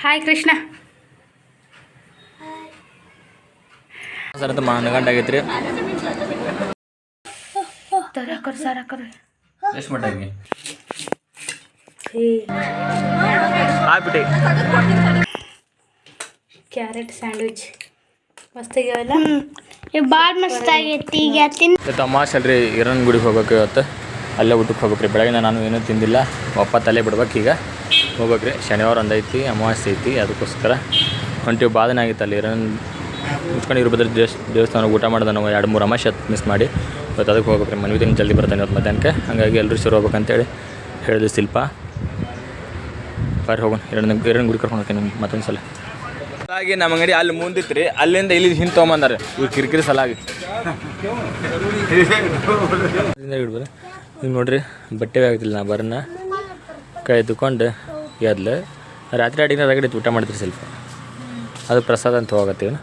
Hi Krishna sir ಅಂತ ಮಾನಗಂಡ ಆಗೈತ್ರಿ ತರಕರ್ ಸರಕರ್ ಎಷ್ಟು ಮಟ್ಟಾಗಿ ಆಗ್ಬಿಟ್ಟು ಕ್ಯಾರೆಟ್ ಸ್ಯಾಂಡ್ವಿಚ್ ಭಾಳ ಮಸ್ತ್ ಆಗೈತಿ ಈಗ ತಿನ್ ಇವತ್ತು ಅಮಾವಾಸ್ಯೆ ಅಲ್ರಿ ಈರನ್ ಗುಡಿಗೆ ಹೋಗ್ಬೇಕು ಇವತ್ತು. ಅಲ್ಲೇ ಊಟಕ್ಕೆ ಹೋಗ್ಬೇಕು ರೀ ಬೆಳಗಿನ ನಾನು ಏನೂ ತಿಂದಿಲ್ಲ. ಒಪ್ಪ ತಲೆ ಬಿಡ್ಬೇಕು ಈಗ. ಹೋಗ್ಬೇಕ್ರಿ. ಶನಿವಾರ ಒಂದೈತಿ ಐತಿ ಅಮಾವಾಸ್ಯೆ ಐತಿ ಅದಕ್ಕೋಸ್ಕರ. ಹೊಂಟಿವಿ ಬಾಧನ ಆಗಿತ್ತು ಅಲ್ಲಿ ಇರನ್ ಮುಚ್ಕೊಂಡು ಇರ್ಬೋದ್ರ ದೇಶ ದೇವಸ್ಥಾನ ಊಟ ಮಾಡ್ದೆ ನಾವು ಎರಡು ಮೂರು ಅಮಾಶ್ ಮಿಸ್ ಮಾಡಿ. ಇವತ್ತು ಅದಕ್ಕೆ ಹೋಗ್ಬೇಕು ರೀ ಮನ್ವಿ ದಿನ ಜಲ್ದಿ ಬರ್ತಾನೆ ಇವತ್ತು ಮಧ್ಯಾಹ್ನಕ್ಕೆ. ಹಾಗಾಗಿ ಎಲ್ಲರೂ ಶುರು ಹೋಗ್ಬೇಕಂತೇಳಿ ಹೇಳಿದ್ವಿ ಶಿಲ್ಪ. ಬರ್ರಿ ಹೋಗೋಣ. ಎರಡು ಇರನ್ ಗುಡಿ ಕರ್ಕೊಂಡು ಹೋಗ್ತೀನಿ ಮತ್ತೊಂದು ಸಲ ಹಾಗೆ ನಮ್ಮ ಅಂಗಡಿ ಅಲ್ಲಿ ಮುಂದಿತ್ತು ರೀ ಅಲ್ಲಿಂದ ಇಲ್ಲಿ ಹಿಂದೆ ತೊಗೊಂಬಂದಾರೆ. ಇವ್ರು ಕಿರಿಕಿರಿ ಸಲಾಗಿ. ಇಡ್ಬೋದು ನೋಡ್ರಿ, ಬಟ್ಟೆ ಆಗ್ತಿಲ್ಲ ನಾ ಬರನ್ನ. ಕೈ ತುಕೊಂಡು ಎದ್ಲು. ರಾತ್ರಿ ಅಡಿಗೆ ರಗಡಿ ಊಟ ಮಾಡ್ತೀರಿ ಸ್ವಲ್ಪ. ಅದು ಪ್ರಸಾದ ಅಂತ ಹೋಗತ್ತೀವಿ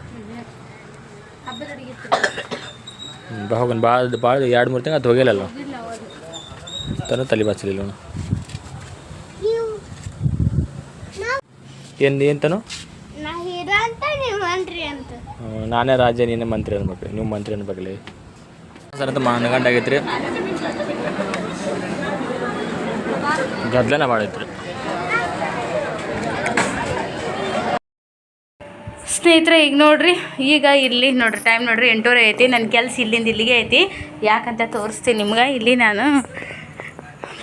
ಬಾ ಹೋಗೋಣ ಭಾಳ ಭಾಳ ಎರಡು ಮೂರು ತಿಂಗಳು ಅದು ಹೋಗಿಲ್ಲ ತನ ತಲೆ ಬಾಚಲಿಲ್ಲ. ಏನು ಏನು ತನು ನಾ ಹೀರೋ ಅಂತ ನೀವು ಅನ್ರಿ ಅಂತ. ನಾನೇ ರಾಜ ನೀನೇ ಮಂತ್ರಿ ಅನ್ಬೇಕು. ನೀವು ಮಂತ್ರಿ ಅನ್ಬೇಕಲ್ಲಿ. ಸರ್ ಅಂತ ಮಾನಗಂಡ ಆಗೈತ್ರಿ. ಗದ್ಲನ ಮಾಡೈತ್ರಿ ಸ್ನೇಹಿತರೆ ಈಗ ನೋಡ್ರಿ ಈಗ ಇಲ್ಲಿ ನೋಡ್ರಿ ಟೈಮ್ ನೋಡ್ರಿ ಎಂಟೂವರೆ ಐತಿ. ನನ್ನ ಕೆಲಸ ಇಲ್ಲಿಂದ ಇಲ್ಲಿಗೆ ಐತಿ. ಯಾಕಂತ ತೋರಿಸ್ತೀನಿ ನಿಮ್ಗೆ. ಇಲ್ಲಿ ನಾನು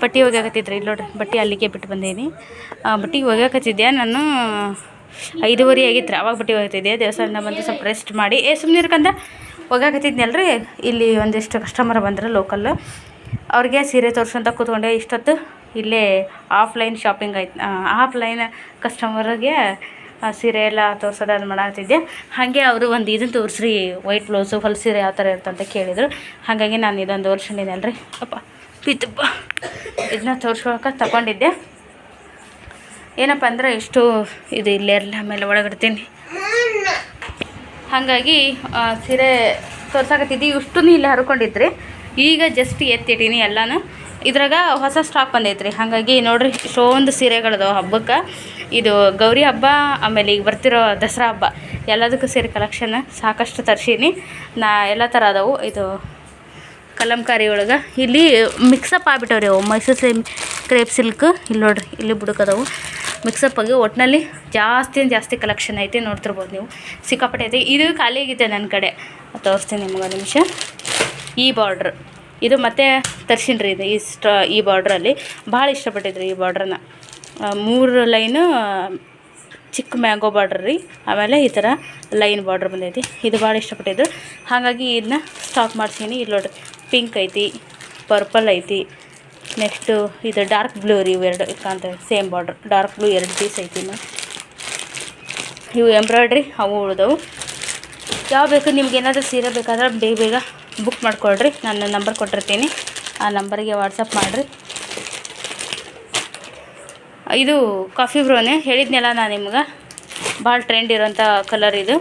ಬಟ್ಟೆ ಒಗ್ಯಾಕತ್ತಿದ್ರಿ ಇಲ್ಲಿ ನೋಡ್ರಿ ಬಟ್ಟೆ ಅಲ್ಲಿಗೆ ಬಿಟ್ಟು ಬಂದೀನಿ. ಬಟ್ಟೆಗೆ ಒಗ್ಯಾಕತ್ತಿದ್ದೆ ನಾನು ಐದುವರೆ ಆಗಿತ್ತು ಅವಾಗ ಬಿಟ್ಟು ಹೋಗ್ತಿದ್ದೆ. ದೇವಸ್ಥಾನದಿಂದ ಬಂದು ಸ್ವಲ್ಪ ರೆಸ್ಟ್ ಮಾಡಿ. ಏ ಸುಮ್ಮನೆ ಇರ್ಕಂದ ಹೋಗಾಕತ್ತಿದ್ನಲ್ರಿ ಇಲ್ಲಿ ಒಂದಿಷ್ಟು ಕಸ್ಟಮರ್ ಬಂದರು ಲೋಕಲ್ಲು ಅವ್ರಿಗೆ ಸೀರೆ ತೋರಿಸ್ಕೊಂತ ಕೂತ್ಕೊಂಡೆ. ಇಷ್ಟೊತ್ತು ಇಲ್ಲೇ ಆಫ್ಲೈನ್ ಶಾಪಿಂಗ್ ಆಯ್ತು ಆಫ್ಲೈನ್ ಕಸ್ಟಮರ್ಗೆ ಸೀರೆ ಎಲ್ಲ ತೋರ್ಸೋದು ಅದು ಮಾಡಾಕತ್ತಿದ್ದೆ. ಹಾಗೆ ಅವರು ಒಂದು ಇದನ್ನು ತೋರಿಸ್ರಿ ವೈಟ್ ಬ್ಲೌಸು ಹೊಲ್ ಸೀರೆ ಯಾವ ಥರ ಇರುತ್ತೆ ಕೇಳಿದರು. ಹಾಗಾಗಿ ನಾನು ಇದೊಂದು ವರ್ಷನಿದೆಯಲ್ರಿ ಅಪ್ಪ ಪಿತ್ತಪ್ಪ ಇದನ್ನ ತೋರಿಸ್ಕೊಳಕ್ಕೆ ತಗೊಂಡಿದ್ದೆ ಏನಪ್ಪ ಅಂದ್ರೆ ಇಷ್ಟು ಇದು ಇಲ್ಲೇ ಇರಲಿ, ಆಮೇಲೆ ಒಳಗಿಡ್ತೀನಿ ಹಾಗಾಗಿ ಸೀರೆ ತೋರ್ಸಾಕತ್ತಿದ್ದು ಇಷ್ಟು ಇಲ್ಲಿ ಹರ್ಕೊಂಡಿದ್ರಿ. ಈಗ ಜಸ್ಟ್ ಎತ್ತಿಟ್ಟೀನಿ ಎಲ್ಲನೂ. ಇದ್ರಾಗ ಹೊಸ ಸ್ಟಾಕ್ ಬಂದೈತ್ರಿ. ಹಾಗಾಗಿ ನೋಡ್ರಿ, ಇಷ್ಟೊಂದು ಸೀರೆಗಳದಾವ ಹಬ್ಬಕ್ಕೆ. ಇದು ಗೌರಿ ಹಬ್ಬ, ಆಮೇಲೆ ಈಗ ಬರ್ತಿರೋ ದಸರಾ ಹಬ್ಬ. ಎಲ್ಲದಕ್ಕೂ ಸೀರೆ ಕಲೆಕ್ಷನ್ ಸಾಕಷ್ಟು ತರ್ಸೀನಿ. ನಾ ಎಲ್ಲ ಥರ ಅದಾವು. ಇದು ಕಲಂಕಾರಿ ಒಳಗೆ. ಇಲ್ಲಿ ಮಿಕ್ಸಪ್ ಆಗ್ಬಿಟ್ಟವ್ರಿ ಅವು. ಮೈಸೂರು ಸೇಮ್ ಕ್ರೇಪ್ ಸಿಲ್ಕ್ ಇಲ್ಲಿ ನೋಡ್ರಿ, ಇಲ್ಲಿ ಬುಡಕದವು. ಮಿಕ್ಸಪ್ ಆಗಿ ಒಟ್ಟಿನಲ್ಲಿ ಜಾಸ್ತಿ ಜಾಸ್ತಿ ಕಲೆಕ್ಷನ್ ಐತೆ, ನೋಡ್ತಿರ್ಬೋದು ನೀವು. ಸಿಕ್ಕಾಪಟ್ಟೆ ಐತೆ ಇದು ಖಾಲಿ ಆಗೈತೆ ನನ್ನ ಕಡೆ ತೋರಿಸ್ತೀನಿ ನಿಮ್ಗೆ ನಿಮಿಷ. ಈ ಬಾರ್ಡ್ರ್ ಇದು ಮತ್ತೆ ತರ್ಸಿನ್ರಿ ಇದು. ಇಷ್ಟ ಈ ಬಾರ್ಡ್ರಲ್ಲಿ ಭಾಳ ಇಷ್ಟಪಟ್ಟಿದ್ರಿ ಈ ಬಾರ್ಡ್ರನ್ನ ಮೂರು ಲೈನು ಚಿಕ್ಕ ಮ್ಯಾಂಗೋ ಬಾರ್ಡ್ರ್ ರೀ. ಆಮೇಲೆ ಈ ಥರ ಲೈನ್ ಬಾರ್ಡ್ರ್ ಬಂದೈತಿ. ಇದು ಭಾಳ ಇಷ್ಟಪಟ್ಟಿದ್ರು ಹಾಗಾಗಿ ಇದನ್ನ ಸ್ಟಾಕ್ ಮಾಡ್ತೀನಿ. ಇಲ್ಲಿ ನೋಡ್ರಿ ಪಿಂಕ್ ಐತಿ ಪರ್ಪಲ್ ಐತಿ. ನೆಕ್ಸ್ಟು ಇದು ಡಾರ್ಕ್ ಬ್ಲೂ ರೀ ಇವೆರಡು ಕಾಣ್ತವೆ ಸೇಮ್ ಬಾರ್ಡ್ರ್. ಡಾರ್ಕ್ ಬ್ಲೂ ಎರಡು ಪೀಸ್ ಐತಿ ಇವು ಎಂಬ್ರಾಯ್ಡ್ರಿ, ಅವು ಉಳಿದವು. ಯಾವ ಬೇಕು, ನಿಮ್ಗೆ ಏನಾದರೂ ಸೀರೆ ಬೇಕಾದ್ರೆ ಬೇಗ ಬೇಗ ಬುಕ್ ಮಾಡಿಕೊಳ್ರಿ. ನಾನು ನಂಬರ್ ಕೊಟ್ಟಿರ್ತೀನಿ. ಆ ನಂಬರಿಗೆ ವಾಟ್ಸಪ್ ಮಾಡಿರಿ. ಇದು ಕಾಫಿ ಬ್ರೋನೆ. ಹೇಳಿದ್ನಲ್ಲ ನಾನು ನಿಮ್ಗೆ. ಭಾಳ ಟ್ರೆಂಡ್ ಇರೋಂಥ ಕಲರ್ ಇದು.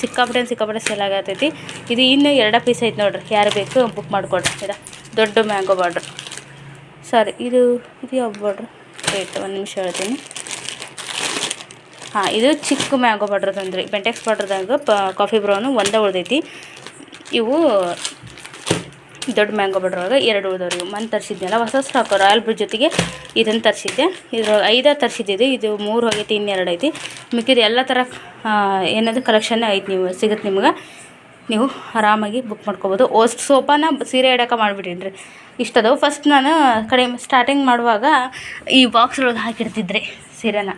ಸಿಕ್ಕಾಪಟ್ಟೆ ಸಿಕ್ಕಾಪಟ್ಟೆ ಸೇಲ್ ಆಗತೈತಿ. ಇದು ಇನ್ನೂ ಎರಡು ಪೀಸ್ ಐತೆ ನೋಡ್ರಿ. ಯಾರು ಬೇಕು ಬುಕ್ ಮಾಡಿಕೊಡ್ರಿ. ಇದು ದೊಡ್ಡ ಮ್ಯಾಂಗೋ ಬಾರ್ಡ್ರ್. ಸಾರಿ, ಇದು ಇದು ಯಾವ ಬಾರ್ಡ್ರ್ ರೇಟ್ ಒಂದು ನಿಮಿಷ ಹೇಳ್ತೀನಿ. ಹಾಂ, ಇದು ಚಿಕ್ಕ ಮ್ಯಾಂಗೋ ಬಾರ್ಡ್ರ್ ತಂದ್ರಿ. ಬೆಂಟೆಕ್ಸ್ ಬಾರ್ಡ್ರದಾಗ ಪ ಕಾಫಿ ಬ್ರೌನು ಒಂದೇ ಉಳ್ದೈತಿ. ಇವು ದೊಡ್ಡ ಮ್ಯಾಂಗೋ ಬಾರ್ಡ್ರ್ ಒಳಗೆ ಎರಡು ಉಳ್ದವ್ರಿ. ಮನ್ ತರಿಸಿದ್ನಲ್ಲ, ಹೊಸ ಸ್ಟಾಕ್ ರಾಯಲ್ ಬ್ರಿಡ್ಜ್ ಜೊತೆಗೆ ಇದನ್ನು ತರಿಸಿದ್ದೆ. ಇದ್ರೊಳಗೆ ಐದು ತರಿಸಿದ್ದಿದೆ, ಇದು ಮೂರು ಹೋಗೈತಿ, ಇನ್ನೆರಡು ಐತಿ. ಮಿಕ್ಕಿದ ಎಲ್ಲ ಥರ ಏನದು ಕಲೆಕ್ಷನ್ ಐತಿ ನೀವು ಸಿಗುತ್ತೆ ನಿಮ್ಗೆ. ನೀವು ಆರಾಮಾಗಿ ಬುಕ್ ಮಾಡ್ಕೊಬೋದು. ಓಸ್ಟ್ ಸೋಪಾನ ಸೀರೆ ಮಾಡಿಬಿಟ್ಟಿನಿ ರೀ ಇಷ್ಟದವು. ಫಸ್ಟ್ ನಾನು ಕಡಿಮೆ ಸ್ಟಾರ್ಟಿಂಗ್ ಮಾಡುವಾಗ ಈ ಬಾಕ್ಸ್ ಒಳಗೆ ಹಾಕಿರ್ತಿದ್ರಿ ಸೀರೆನ.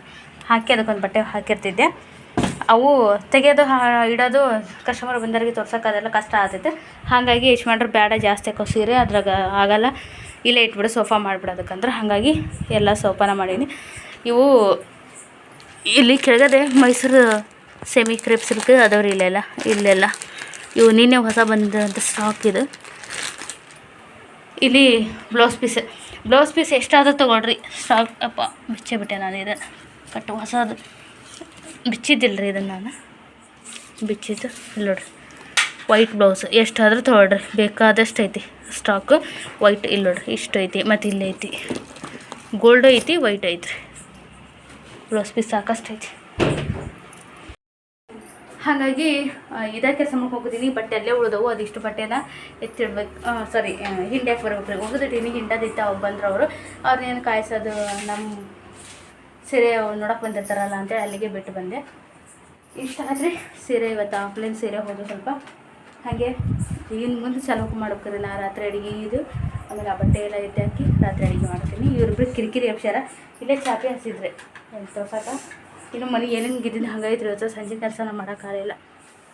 ಹಾಕಿ ಅದಕ್ಕೊಂದು ಬಟ್ಟೆ ಹಾಕಿರ್ತಿದ್ದೆ. ಅವು ತೆಗೆಯೋದು ಇಡೋದು ಕಸ್ಟಮರ್ ಬಂದವರಿಗೆ ತೋರ್ಸೋಕೆ ಅದೆಲ್ಲ ಕಷ್ಟ ಆಗ್ತೈತೆ ಹಾಗಾಗಿ ಎಷ್ಟು ಮಾಡ್ರೆ ಬೇಡ, ಜಾಸ್ತಿ ಹಾಕೋ ಸೀರೆ, ಅದ್ರಾಗ ಆಗಲ್ಲ. ಇಲ್ಲೇ ಇಟ್ಬಿಡು, ಸೋಫಾ ಮಾಡಿಬಿಡೋದಕ್ಕಂದ್ರೆ. ಹಾಗಾಗಿ ಎಲ್ಲ ಸೋಫಾನ ಮಾಡೀನಿ. ಇವು ಇಲ್ಲಿ ಕೆಳಗದೆ ಮೈಸೂರು ಸೆಮಿ ಕ್ರೇಪ್ ಸಿಲ್ಕ್ ಅದಾವ್ರಿ ಇಲ್ಲೆಲ್ಲ ಇಲ್ಲೆಲ್ಲ. ಇವು ನಿನ್ನೆ ಹೊಸ ಬಂದಂಥ ಸ್ಟಾಕ್ ಇದು. ಇಲ್ಲಿ ಬ್ಲೌಸ್ ಪೀಸ್ ಬ್ಲೌಸ್ ಪೀಸ್ ಎಷ್ಟಾದರೂ ತೊಗೊಳ್ರಿ. ಸ್ಟಾಕ್ ಅಪ್ಪ ಬಿಚ್ಚಿಬಿಟ್ಟೆ ನಾನು ಇದು. ಬಟ್ ಹೊಸದು. ಬಿಚ್ಚಿದ್ದಿಲ್ಲ ರೀ ಇದನ್ನು ನಾನು. ಬಿಚ್ಚಿದ್ದು. ಇಲ್ಲಿ ನೋಡ್ರಿ. ವೈಟ್ ಬ್ಲೌಸ್ ಎಷ್ಟಾದರೂ ತೊಗೊಳ್ರಿ. ಬೇಕಾದಷ್ಟು ಐತಿ ಸ್ಟಾಕ್ ವೈಟ್ ಇಲ್ಲ ನೋಡ್ರಿ. ಇಷ್ಟು ಐತಿ. ಮತ್ತು ಇಲ್ಲೈತಿ ಗೋಲ್ಡ್ ಐತಿ ವೈಟ್ ಐತ್ರಿ. ಬ್ಲೌಸ್ ಪೀಸ್ ಸಾಕಷ್ಟು ಐತಿ. ಹಾಗಾಗಿ ಇದೇ ಕೆಲಸ ಹೋಗಿದ್ದೀನಿ, ಬಟ್ಟೆ ಅಲ್ಲೇ ಉಳಿದವು ಅದಿಷ್ಟು ಬಟ್ಟೆನ ಎತ್ತಿಡ್ಬೇಕು ಸಾರಿ ಹಿಂಡ್ಯಾಕೆ ಬರ್ಬೇಕು ಒಗದಿಟ್ಟೀನಿ ಹಿಂಡದಿತ್ತ ಅವ್ರು ಬಂದ್ರು ಅವರು. ಅವ್ರನ್ನೇನು ಕಾಯಿಸೋದು ನಮ್ಮ ಸೀರೆ ಅವ್ರು ನೋಡಕ್ಕೆ ಬಂದಿರ್ತಾರಲ್ಲ ಅಂತೇಳಿ ಅಲ್ಲಿಗೆ ಬಿಟ್ಟು ಬಂದೆ. ಇಷ್ಟ ಆದರೆ ಸೀರೆ ಇವತ್ತು ಆಫ್ಲೈನ್ ಸೀರೆ ಹೋದು ಸ್ವಲ್ಪ. ಹಾಗೆ ಇನ್ನು ಮುಂದೆ ಚಾಲೂ ಮಾಡ್ಬೇಕ್ರಿ ನಾ ರಾತ್ರಿ ಅಡುಗೆ ಇದು, ಆಮೇಲೆ ಆ ಬಟ್ಟೆ ಎಲ್ಲ ಹಾಕಿ ರಾತ್ರಿ ಅಡುಗೆ ಮಾಡ್ತೀನಿ. ಇವ್ರಿಬ್ರು ಕಿರಿಕಿರಿ ಅಕ್ಷರ ಇಲ್ಲೇ ಚಾಪಿ ಹಸಿದ್ರೆ ತೋರ್ಸಾಕ ಇನ್ನು ಮನೆ ಏನೇನು ಗಿದ್ದಿದ್ದು ಹಂಗೈತ್ರಿ ಇವತ್ತು ಸಂಜೆ ಕೆಲಸನ ಮಾಡೋಕ್ಕಾಗಲಿಲ್ಲ.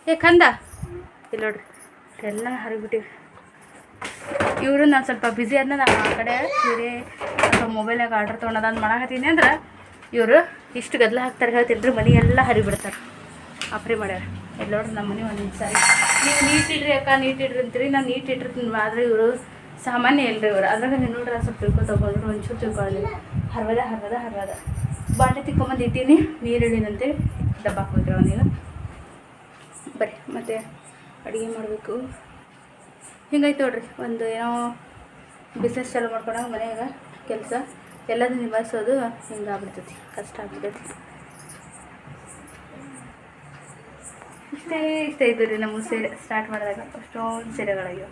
ಏ, ಕಂದ. ಇಲ್ಲ ನೋಡ್ರಿ ಎಲ್ಲ ಹರಿಬಿಟ್ಟಿವಿ. ಇವರು ನಾನು ಸ್ವಲ್ಪ ಬ್ಯುಸಿ ಅದನ್ನ ನಾನು ಆ ಕಡೆ ಸೀರೆ ಅಥವಾ ಮೊಬೈಲಾಗ ಆರ್ಡರ್ ಅಂತ ಮಾಡಾಕತ್ತೀನಿ ಅಂದ್ರೆ ಇವರು ಇಷ್ಟು ಗದ್ದಲ ಹಾಕ್ತಾರೆ ಹೇಳ್ತೀನಿ ಮನೆ ಎಲ್ಲ ಹರಿಬಿಡ್ತಾರೆ. ಅಪ್ರೇ ಮಾಡ್ಯಾರ. ಎಲ್ಲ ನೋಡ್ರಿ ನಮ್ಮ ಮನೆ ಒಂದು ಸಾರಿ ನೀವು ನೀಟ್ ಇಡ್ರಿ ಅಕ್ಕ, ನೀಟ್ ಇಡ್ರಿ ಅಂತೀರಿ, ನಾನು ನೀಟ್ ಇಟ್ಟಿರ್ತೀನಿ ಆದರೆ ಇವರು ಸಾಮಾನ್ಯ ಇಲ್ಲರಿ ಇವರು. ಅದ್ರಾಗ ನೀವು ನೋಡ್ರಿ ಸ್ವಲ್ಪ ತಿಳ್ಕೊ ತೊಗೊಂಡ್ರು ಒಂಚೂರು ತಿಳ್ಕೊಳ್ಳಿ ಹರ್ವದ ಹರ್ವದ ಹರ್ವದ. ಬಾಂಡೆ ತಿಕ್ಕೊಂಬಂದು ಇಟ್ಟೀನಿ ನೀರು ಇಡೀನಂತೆ ಡಬ್ಬ ಹಾಕ್ಬಿಟ್ರಿ ಅವನಿಗೆ. ಬರ್ರಿ, ಮತ್ತೆ ಅಡುಗೆ ಮಾಡಬೇಕು. ಹಿಂಗಾಯ್ತು ನೋಡ್ರಿ, ಒಂದು ಏನೋ ಬಿಸ್ನೆಸ್ ಚಾಲು ಮಾಡ್ಕೊಂಡಾಗ ಮನೆಯಾಗ ಕೆಲಸ ಎಲ್ಲದೂ ನಿಭಾಯಿಸೋದು ಹಿಂಗೆ ಆಗ್ಬಿಡ್ತೈತಿ ಕಷ್ಟ ಆಗ್ಬಿಡ್ತೈತಿ. ಇಷ್ಟೇ ಇಷ್ಟ ಇದ್ದು ರೀ ನಮ್ಮ ಸೀರೆ ಸ್ಟಾರ್ಟ್ ಮಾಡಿದಾಗ ಅಷ್ಟೊಂದು ಸೀರೆಗಳಾಗಿವೆ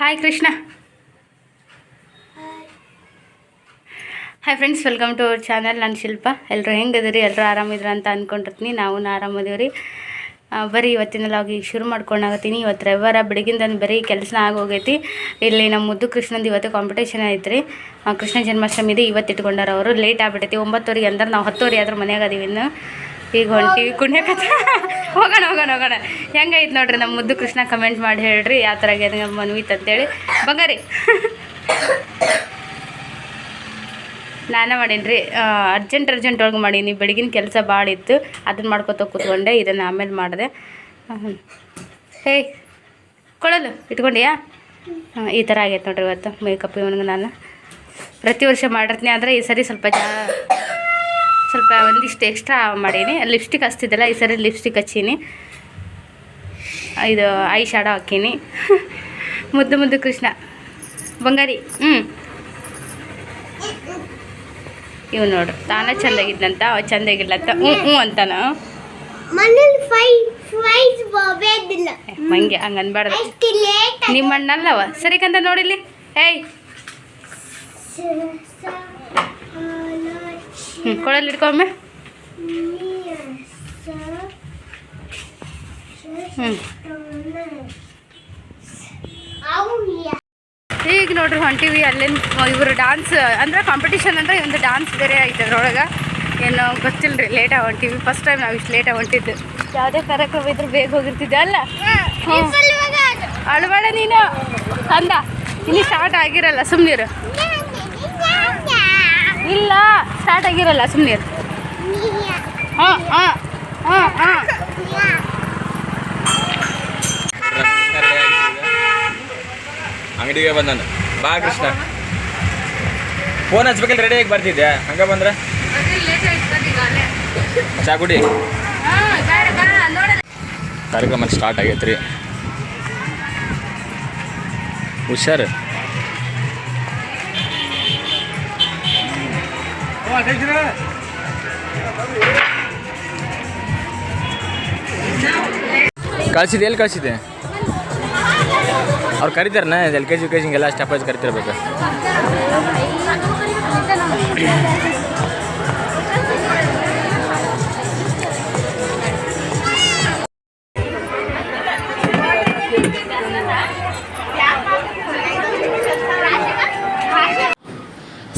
hi Krishna. Hi friends welcome to our channel ನಾನು ಶಿಲ್ಪ ಎಲ್ಲರೂ ಹೆಂಗದಿರಿ ಎಲ್ಲರೂ ಆರಾಮಿದ್ರ ಅಂತ ಅಂದ್ಕೊಂಡಿರ್ತೀನಿ ನಾವು ಆರಾಮದೀವಿ ರೀ ಬರೀ ಇವತ್ತಿನ ಲಾಗಿ ಶುರು ಮಾಡ್ಕೊಂಡಾಗತ್ತೀನಿ. ಇವತ್ತು ರವಿವಾರ ಬೆಳಗಿಂದ ಬರೀ ಕೆಲಸ ಆಗೋಗೈತಿ. ಇಲ್ಲಿ ನಮ್ಮ ಮುದ್ದು ಕೃಷ್ಣಂದು ಇವತ್ತು ಕಾಂಪಿಟೇಷನ್ ಐತೆ ರೀ ಕೃಷ್ಣ ಜನ್ಮಾಷ್ಟಮಿ ಇದೆ. ಇವತ್ತು ಇಟ್ಕೊಂಡಾರ ಅವರು. ಲೇಟ್ ಆಗ್ಬಿಟ್ಟೈತಿ ಒಂಬತ್ತುವರೆಗೆ ಅಂದ್ರೆ ನಾವು ಹತ್ತುವರೆ ಆದ್ರೆ ಮನ್ಯಾಗ ಅದೀವಿ ಇನ್ನು. ಈಗ ಹೊಂಟಿವಿ ಕುಣ್ಯಕತ್ತ ಹೋಗೋಣ ಹೋಗೋಣ ಹೋಗೋಣ. ಹೆಂಗೈತೆ ನೋಡ್ರಿ ನಮ್ಮ ಮುದ್ದು ಕೃಷ್ಣ ಕಮೆಂಟ್ ಮಾಡಿ ಹೇಳ್ರಿ. ಯಾವ ಥರ ಆಗ್ಯದ ಮನ್ವಿತ್ ಅಂತೇಳಿ. ಬಂಗಾರಿ. ನಾನೇ ಮಾಡೀನಿ ರೀ ಅರ್ಜೆಂಟ್ ಅರ್ಜೆಂಟ್ ಒಳಗೆ ಮಾಡೀನಿ. ಬೆಳಗಿನ ಕೆಲಸ ಭಾಳ ಇತ್ತು. ಅದನ್ನ ಮಾಡ್ಕೊತ ಕೂತ್ಕೊಂಡೆ, ಇದನ್ನು ಆಮೇಲೆ ಮಾಡಿದೆ. ಹೇ ಕೊಡಲು ಇಟ್ಕೊಂಡ್ಯಾ? ಈ ಥರ ಆಗೈತೆ ನೋಡ್ರಿ ಇವತ್ತು ಮೇಕಪ್ ಇವನಿಗೆ ನಾನು. ಪ್ರತಿ ವರ್ಷ ಮಾಡಿರ್ತೀನಿ, ಆದರೆ ಈ ಸರಿ ಸ್ವಲ್ಪ ಜಾ, ಸ್ವಲ್ಪ ಒಂದಿಷ್ಟು ಎಕ್ಸ್ಟ್ರಾ ಮಾಡೀನಿ. ಲಿಪ್ಸ್ಟಿಕ್ ಹಚ್ತಿದ್ದಲ್ಲ, ಈ ಸರಿ ಲಿಪ್ಸ್ಟಿಕ್ ಹಚ್ಚೀನಿ. ಇದು ಐ ಶಾಡೋ ಹಾಕೀನಿ. ಮುದ್ದು ಮುದ್ದು ಕೃಷ್ಣ. ಬಂಗಾರಿ ಹ್ಞೂ ಇವ್ ನೋಡ್ರಿ ತಾನೇ ಚಂದಾಗಿದ್ದಂತ ಅವ ಚಂದಾಗಿಲ್ಲಂತ ಹ್ಞೂ ಹ್ಞೂ ಅಂತಾನ. ಮಂಗೆ ಹಂಗೆ ಅನ್ಬಾರ್ದು. ನಿಮ್ಮ ಅಣ್ಣಲ್ಲವ ಸರಿ ಕಂದ ನೋಡಿಲಿ. ಏಯ್. ಹ್ಞೂ ಕೊಡಲ್ಲಿ ಇಟ್ಕೊಮ್ಮೆ ಹ್ಞೂ ಈಗ ನೋಡ್ರಿ ಹೊಂಟಿವಿ ಅಲ್ಲೇನು ಇವರು ಡಾನ್ಸ್ ಅಂದ್ರೆ ಕಾಂಪಿಟೇಷನ್ ಅಂದ್ರೆ ಒಂದು ಡಾನ್ಸ್ ಬೇರೆ ಐತೆ ಅದ್ರೊಳಗೆ. ಏನು ಗೊತ್ತಿಲ್ಲ ರೀ ಲೇಟಾಗಿ ಹೊಂಟಿವಿ ಫಸ್ಟ್ ಟೈಮ್ ನಾವು ಇಷ್ಟು ಲೇಟಾಗಿ ಹೊಂಟಿದ್ದು. ಯಾವುದೇ ಕಾರ್ಯಕ್ರಮ ಇದ್ರೆ ಬೇಗ ಹೋಗಿರ್ತಿದ್ದೆ ಅಲ್ಲ? ಅಳಬೇಡ ನೀನು. ಅಂದ. ಇಲ್ಲಿ ಸ್ಟಾರ್ಟ್ ಆಗಿರಲ್ಲ ಸುಮ್ಮನಿರು ಇಲ್ಲ ಸ್ಟಾರ್ಟ್ ಆಗಿರಲ್ಲ ಸುಮ್ಮನಿರು ಹಾಂ ಹಾಂ ಹಾಂ ಹಾಂ ಅಂಗಡಿಗೆ ಬಂದಾನ. ಬಾ ಕೃಷ್ಣ. ಫೋನ್ ರೆಡಿ ರೆಡಿಯಾಗಿ ಬರ್ತಿದ್ದೆ ಹಂಗ ಬಂದ್ರೆ? ಚಾ ಕುಡಿ. ಕಾರ್ಯಕ್ರಮ ಸ್ಟಾರ್ಟ್ ಆಗೈತೆ ರೀ ಹುಷಾರು. ಕಳ್ಸಿದೆ ಎಲ್ಲಿ ಕಳ್ಸಿದೆ ಅವ್ರು ನಾ L K G U K ಜಿಗೆಲ್ಲ step ಕರಿತಿರ್ಬೇಕು.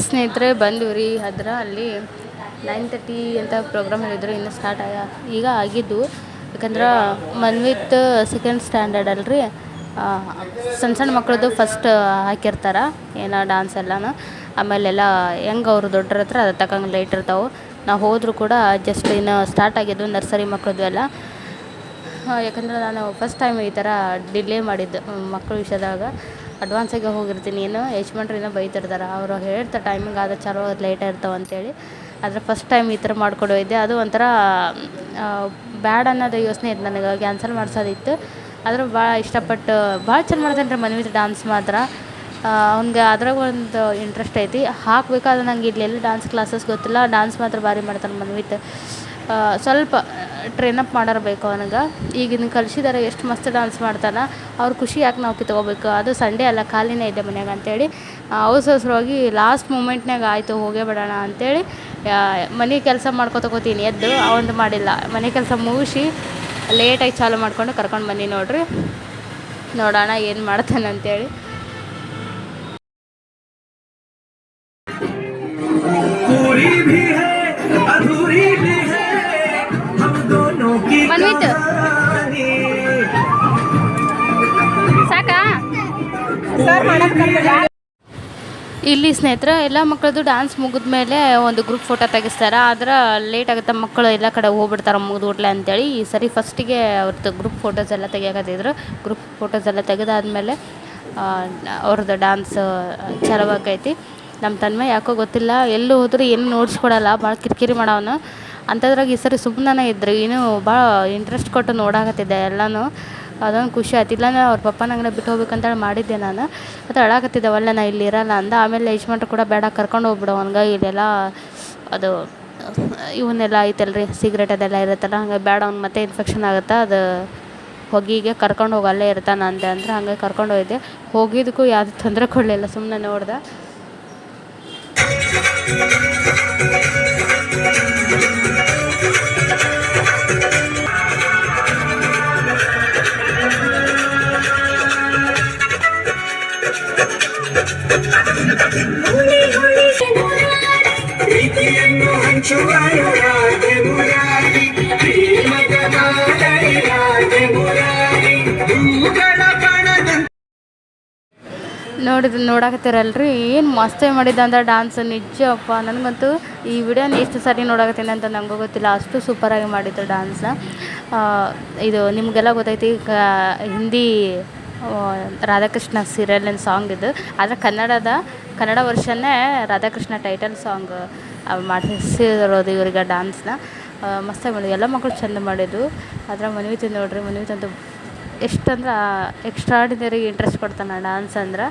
ಸ್ನೇಹಿತರೆ, ಬಂದೂರಿ ಅದ್ರ ಅಲ್ಲಿ ನೈನ್ ತರ್ಟಿ ಅಂತ ಪ್ರೋಗ್ರಾಮ್ ಹೇಳಿದ್ರು, ಇನ್ನು ಸ್ಟಾರ್ಟ್ ಆಗ ಈಗ ಆಗಿದ್ದು. ಯಾಕಂದ್ರೆ ಮನ್ವಿತ್ ಸೆಕೆಂಡ್ ಸ್ಟ್ಯಾಂಡರ್ಡ್ ಅಲ್ರಿ. ಸಣ್ಣ ಸಣ್ಣ ಮಕ್ಕಳದ್ದು ಫಸ್ಟ್ ಹಾಕಿರ್ತಾರೆ. ಏನೋ ಡಾನ್ಸ್ ಎಲ್ಲನೂ. ಆಮೇಲೆಲ್ಲ ಹೆಂಗೆ ಅವರು ದೊಡ್ಡರ ಹತ್ರ ಅದು ತಕ್ಕಂಗೆ ಲೈಟ್ ಇರ್ತಾವೆ. ನಾವು ಹೋದರೂ ಕೂಡ ಜಸ್ಟ್ ಇನ್ನು ಸ್ಟಾರ್ಟ್ ಆಗಿದ್ದು ನರ್ಸರಿ ಮಕ್ಕಳದ್ದು ಎಲ್ಲ. ಯಾಕಂದರೆ ನಾನು ಫಸ್ಟ್ ಟೈಮ್ ಈ ಥರ ಡಿಲೇ ಮಾಡಿದ್ದು ಮಕ್ಕಳ ವಿಷಯದಾಗ. ಅಡ್ವಾನ್ಸಾಗೆ ಹೋಗಿರ್ತೀನಿ. ಏನು ಯಜಮಾನ್ರು ಏನೋ ಬೈತಿರ್ತಾರೆ. ಅವರು ಹೇಳ್ತಾರೆ ಟೈಮಿಂಗ್ ಆದ ಚಲೋ ಲೇಟ್ ಇರ್ತಾವೆ ಅಂತೇಳಿ. ಆದರೆ ಫಸ್ಟ್ ಟೈಮ್ ಈ ಥರ ಮಾಡಿಕೊಡೋ ಇದ್ದೆ. ಅದು ಒಂಥರ ಬ್ಯಾಡ್ ಅನ್ನೋದು ಯೋಚನೆ ಇತ್ತು ನನಗೆ. ಕ್ಯಾನ್ಸಲ್ ಮಾಡ್ಸೋದಿತ್ತು. ಆದ್ರೆ ಭಾಳ ಇಷ್ಟಪಟ್ಟು ಭಾಳ ಚೆಂದ ಮಾಡ್ತಾನೆ ರೀ ಮನ್ವಿತ್ ಡಾನ್ಸ್ ಮಾತ್ರ. ಅವ್ನಿಗೆ ಅದ್ರಾಗ ಒಂದು ಇಂಟ್ರೆಸ್ಟ್ ಐತಿ. ಹಾಕಬೇಕಾದ್ರೆ ನಂಗೆ ಇಲ್ಲೆಲ್ಲಿ ಡಾನ್ಸ್ ಕ್ಲಾಸಸ್ ಗೊತ್ತಿಲ್ಲ. ಡಾನ್ಸ್ ಮಾತ್ರ ಭಾರಿ ಮಾಡ್ತಾನೆ ಮನ್ವಿತ್. ಸ್ವಲ್ಪ ಟ್ರೈನ್ ಅಪ್ ಮಾಡಿರ್ಬೇಕು ಅವನಿಗೆ. ಈಗಿನ ಕಲಿಸಿದಾರೆ ಎಷ್ಟು ಮಸ್ತ್ ಡಾನ್ಸ್ ಮಾಡ್ತಾನೆ. ಅವ್ರ ಖುಷಿ ಯಾಕೆ ನಾವು ಕಿತ್ಕೋಬೇಕು ಅದು ಸಂಡೇ ಅಲ್ಲ, ಖಾಲಿನೇ ಇದೆ ಮನ್ಯಾಗ ಅಂತೇಳಿ. ಅವಸರವಾಗಿ ಲಾಸ್ಟ್ ಮೂಮೆಂಟ್ನಾಗ ಆಯಿತು, ಹೋಗೇ ಬಿಡೋಣ ಅಂತೇಳಿ ಮನೆ ಕೆಲಸ ಮಾಡ್ಕೊತಕೋತೀನಿ ಎದ್ದು ಅವಂದು ಮಾಡಿಲ್ಲ. ಮನೆ ಕೆಲಸ ಮುಗಿಸಿ ಲೇಟಾಗಿ ಚಾಲು ಮಾಡಿಕೊಂಡು ಕರ್ಕೊಂಡು ಬನ್ನಿ ನೋಡ್ರಿ. ನೋಡೋಣ ಏನು ಮಾಡ್ತಾನೆ ಅಂತೇಳಿ. ಸಾಕಾ? ಸರ್ ಇಲ್ಲಿ ಸ್ನೇಹಿತರೆ, ಎಲ್ಲ ಮಕ್ಕಳದು ಡ್ಯಾನ್ಸ್ ಮುಗಿದ ಮೇಲೆ ಒಂದು ಗ್ರೂಪ್ ಫೋಟೋ ತೆಗಿಸ್ತಾರೆ. ಆದ್ರೆ ಲೇಟ್ ಆಗುತ್ತೆ, ಮಕ್ಕಳು ಎಲ್ಲ ಕಡೆ ಹೋಗ್ಬಿಡ್ತಾರೆ ಮುಗಿದ್ಬಿಟ್ಲೆ ಅಂತೇಳಿ. ಈ ಸರಿ ಫಸ್ಟಿಗೆ ಅವ್ರದ್ದು ಗ್ರೂಪ್ ಫೋಟೋಸ್ ಎಲ್ಲ ತೆಗಿಯಕತ್ತಿದ್ರು ಗ್ರೂಪ್ ಫೋಟೋಸ್ ಎಲ್ಲ ತೆಗೆದಾದ್ಮೇಲೆ ಅವ್ರದ್ದು ಡ್ಯಾನ್ಸ್ ಚಾಲುವಾಗೈತಿ ನಮ್ಮ ತನ್ಮಯ ಯಾಕೋ ಗೊತ್ತಿಲ್ಲ, ಎಲ್ಲೂ ಹೋದ್ರೆ ಏನು ನೋಡಿಸ್ಕೊಡಲ್ಲ ಭಾಳ ಕಿರಿಕಿರಿ ಮಾಡವನು. ಅಂಥದ್ರಾಗ ಈ ಸರಿ ಸುಮ್ಮನೆ ಇದ್ರು. ಏನು ಭಾಳ ಇಂಟ್ರೆಸ್ಟ್ ಕೊಟ್ಟು ನೋಡಾಕತ್ತಿದ್ದೆ ಎಲ್ಲನೂ. ಅದೊಂದು ಖುಷಿ ಆಯ್ತು. ಇಲ್ಲಾಂದ್ರೆ ಅವ್ರ ಪಪ್ಪ ನಂಗೆ ಬಿಟ್ಟು ಹೋಗ್ಬೇಕಂತೇಳಿ ಮಾಡಿದ್ದೆ ನಾನು. ಮತ್ತು ಅಳಾಕತ್ತಿದ್ದೆ, ಒಳ್ಳೆ ನಾ ಇಲ್ಲಿ ಇರಲ್ಲ. ಅಂದ. ಆಮೇಲೆ ಯಜಮಾನ್ರು ಕೂಡ, ಬೇಡ, ಕರ್ಕೊಂಡು ಹೋಗ್ಬಿಡು. ಹಂಗೆ ಇಲ್ಲೆಲ್ಲ ಅದು ಇವನ್ನೆಲ್ಲ ಐತಲ್ರಿ, ಸಿಗ್ರೆಟ್ ಅದೆಲ್ಲ ಇರುತ್ತಲ್ಲ, ಹಂಗೆ ಬೇಡ ಅವ್ನು ಮತ್ತೆ ಇನ್ಫೆಕ್ಷನ್ ಆಗುತ್ತೆ, ಅದು ಹೊಗಿಗೆ ಕರ್ಕೊಂಡು ಹೋಗಿ, ಅಲ್ಲೇ ಇರ್ತಾನೆ ಅಂದೆ ಅಂದ್ರೆ ಹಂಗೆ ಕರ್ಕೊಂಡು ಹೋಗಿದ್ದೆ ಹೋಗಿದ್ದಕ್ಕೂ ಯಾವುದು ತೊಂದರೆ ಕೊಡಲಿಲ್ಲ ಸುಮ್ಮನೆ ನೋಡ್ದೆ. ನೋಡಿದ್ ನೋಡಾಕತ್ತೀರಲ್ರಿ, ಏನು ಮಸ್ತ್ ಮಾಡಿದ ಡಾನ್ಸ್ ನಿಜಪ್ಪ. ನನಗಂತೂ ಈ ವಿಡಿಯೋನ ಎಷ್ಟು ಸಾರಿ ನೋಡಾಕತ್ತೀನಿ ಅಂತ ನನಗೂ ಗೊತ್ತಿಲ್ಲ. ಅಷ್ಟು ಸೂಪರಾಗಿ ಮಾಡಿದ್ರು ಡಾನ್ಸ್ನ ಇದು ನಿಮಗೆಲ್ಲ ಗೊತ್ತೈತಿ ಹಿಂದಿ ರಾಧಾಕೃಷ್ಣ ಸೀರಿಯಲಿನ ಸಾಂಗ್ ಇದು. ಆದರೆ ಕನ್ನಡದ, ಕನ್ನಡ ವರ್ಷನ್ನೇ ರಾಧಾಕೃಷ್ಣ ಟೈಟಲ್ ಸಾಂಗ್ ಮಾಡಿಸಿರೋದು ಇವರಿಗೆ ಡ್ಯಾನ್ಸ್ನ ಮಸ್ತಾಗಿ ಮಾಡಿದ್ರು. ಎಲ್ಲ ಮಕ್ಕಳು ಚಂದ ಮಾಡಿದ್ದು ಮನವಿ ತಿಂದು ನೋಡ್ರಿ ಎಷ್ಟು ಎಷ್ಟಂದ್ರೆ ಎಕ್ಸ್ಟ್ರಾಡಿನರಿ ಇಂಟ್ರೆಸ್ಟ್ ಕೊಡ್ತಾನೆ ಡಾನ್ಸ್ ಅಂದ್ರೆ.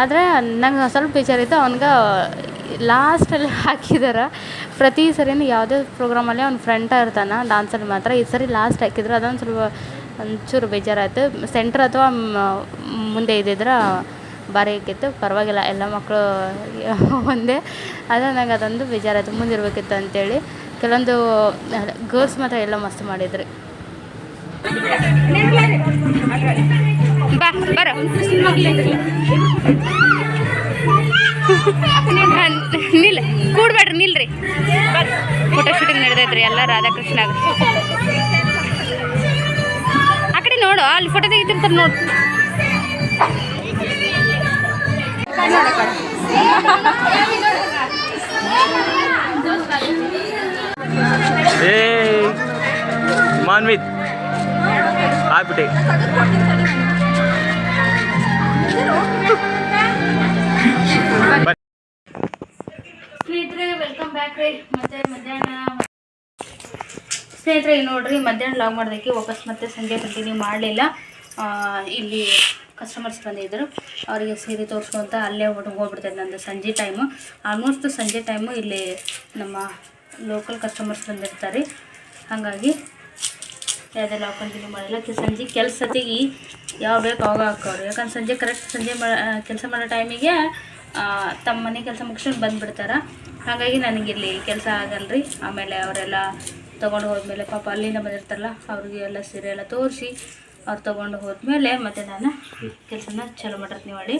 ಆದರೆ ನಂಗೆ ಸ್ವಲ್ಪ ಬೇಜಾರಿತ್ತು. ಅವ್ನಿಗೆ ಲಾಸ್ಟಲ್ಲಿ ಹಾಕಿದಾರೆ. ಪ್ರತಿ ಸರಿನೂ ಯಾವುದೇ ಪ್ರೋಗ್ರಾಮಲ್ಲಿ ಅವ್ನು ಫ್ರೆಂಟ ಇರ್ತಾನೆ ಡಾನ್ಸಲ್ಲಿ ಮಾತ್ರ. ಈ ಸರಿ ಲಾಸ್ಟ್ ಹಾಕಿದ್ರು. ಅದೊಂದು ಸ್ವಲ್ಪ ಒಂಚೂರು ಬೇಜಾರಾಯಿತು. ಸೆಂಟ್ರ್ ಅಥವಾ ಮುಂದೆ ಇದ್ದಿದ್ರೆ ಭಾರಿ ಪರವಾಗಿಲ್ಲ, ಎಲ್ಲ ಮಕ್ಕಳು ಒಂದೇ. ಆದರೆ ನನಗೆ ಅದೊಂದು ಬೇಜಾರಾಯ್ತು. ಮುಂದಿರ್ಬೇಕಿತ್ತು ಅಂತೇಳಿ. ಕೆಲವೊಂದು ಗರ್ಲ್ಸ್ ಮಾತ್ರ ಎಲ್ಲ ಮಸ್ತ್ ಮಾಡಿದ್ರಿ. ನಿಲ್, ಕೂಡ್ಬೇಡ್ರಿ, ನಿಲ್ರಿ. ಫೋಟೋ ಶೂಟಿಂಗ್ ನಡೆದೈತ್ರಿ. ಎಲ್ಲ ರಾಧಾಕೃಷ್ಣ. ನೋಡು ಅಲ್ಲಿ ಫೋಟೋ ತೆಗಿತಿರ್ತಾರೆ ನೋಡು. ಏ ಮಾನ್ವಿತ್. ಆಗ್ಬಿಟ್ಟೆ. ಸ್ನೇಹಿತರೆ ವೆಲ್ಕಮ್ ಬ್ಯಾಕ್ ರೀ. ಮತ್ತೆ ಮಧ್ಯಾಹ್ನ. ಸ್ನೇಹಿತರೆ, ಇಲ್ಲಿ ನೋಡ್ರಿ, ಮಧ್ಯಾಹ್ನ ಲಾಗ್ ಮಾಡೋದಕ್ಕೆ ವಾಪಸ್ ಮತ್ತೆ ಸಂಜೆ ಕಂಟಿನ್ಯೂ ಮಾಡಲಿಲ್ಲ. ಇಲ್ಲಿ ಕಸ್ಟಮರ್ಸ್ ಬಂದಿದ್ದರು. ಅವರಿಗೆ ಸೀರೆ ತೋರಿಸ್ಕೊಂತ ಅಲ್ಲೇ ಹೋಗ್ಬಿಡ್ತೈತೆ ನಂದು ಸಂಜೆ ಟೈಮು ಆಲ್ಮೋಸ್ಟ್ ಸಂಜೆ ಟೈಮು ಇಲ್ಲಿ ನಮ್ಮ ಲೋಕಲ್ ಕಸ್ಟಮರ್ಸ್ ಬಂದಿರ್ತಾರೆ. ಹಾಗಾಗಿ ಯಾವುದೇ ಲಾಗ್ ಕಂಟಿನ್ಯೂ ಮಾಡಿಲ್ಲ. ಸಂಜೆ ಕೆಲಸತಿಗೆ ಯಾವ ಬೇಕು ಅವಾಗ ಹಾಕೋರು ಯಾಕಂದ್ರೆ ಸಂಜೆ ಕರೆಕ್ಟ್ ಸಂಜೆ ಕೆಲಸ ಮಾಡೋ ಟೈಮಿಗೆ ತಮ್ಮ ಮನೆ ಕೆಲಸ ಮುಗಿಸ್ಕೊಂಡು ಬಂದುಬಿಡ್ತಾರೆ. ಹಾಗಾಗಿ ನನಗಿಲ್ಲಿ ಕೆಲಸ ಆಗಲ್ರಿ. ಆಮೇಲೆ ಅವರೆಲ್ಲ ತೊಗೊಂಡು ಹೋದ್ಮೇಲೆ ಪಾಪ ಅಲ್ಲಿಂದ ಬಂದಿರ್ತಾರಲ್ಲ ಅವ್ರಿಗೆ ಎಲ್ಲ ಸೀರೆ ಎಲ್ಲ ತೋರಿಸಿ ಅವ್ರು ತೊಗೊಂಡು ಹೋದ್ಮೇಲೆ ಮತ್ತೆ ನಾನು ಕೆಲಸನ ಚಾಲೂ ಮಾಡಿರ್ತೀನಿ ಮಾಡಿ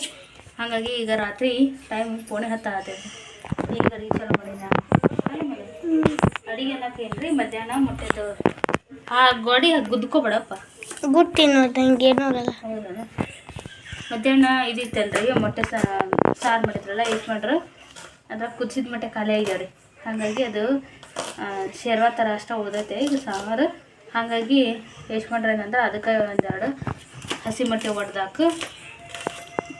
ಹಾಗಾಗಿ ಈಗ ರಾತ್ರಿ ಟೈಮ್ ಪೋಣೆ ಹತ್ತು ಆಗತೈತಿ ಈಗ ಅಡಿಗೆ ಚಾಲೂ ಮಾಡಿ ನಾನು ಅಡಿಗೆ ಅನ್ನಕ್ಕೆ ಏನ್ರಿ ಮಧ್ಯಾಹ್ನ ಮೊಟ್ಟೆದು ಆ ಗೋಡಿ ಗುದ್ಕೋಬೇಡಪ್ಪ. ಗುಟ್ಟಿ ನೋಡ್ರಿ ಹಿಂಗೆ ನೋಡಲ್ಲ. ಹೌದಾ? ಮಧ್ಯಾಹ್ನ ಇದಿತ್ತಲ್ರಿ ಮೊಟ್ಟೆ ಸಾರು ಮಾಡಿದ್ರಲ್ಲ ಯಜಮಾನ್ರು ಅದ್ರಾಗ ಕುದಿಸಿದ ಮೊಟ್ಟೆ ಖಾಲಿ ಆಗ್ಯಾವ ರೀ ಹಾಗಾಗಿ ಅದು ಶೇರ್ವಾ ಥರ ಅಷ್ಟೇ ಉಳ್ದೈತೆ ಇದು ಸಾಂಬಾರು. ಹಾಗಾಗಿ ಯಜಮಾನ್ರು ಏನಂದ್ರೆ ಅದಕ್ಕೆ ಒಂದೆರಡು ಹಸಿ ಮೊಟ್ಟೆ ಒಡ್ದಾಕು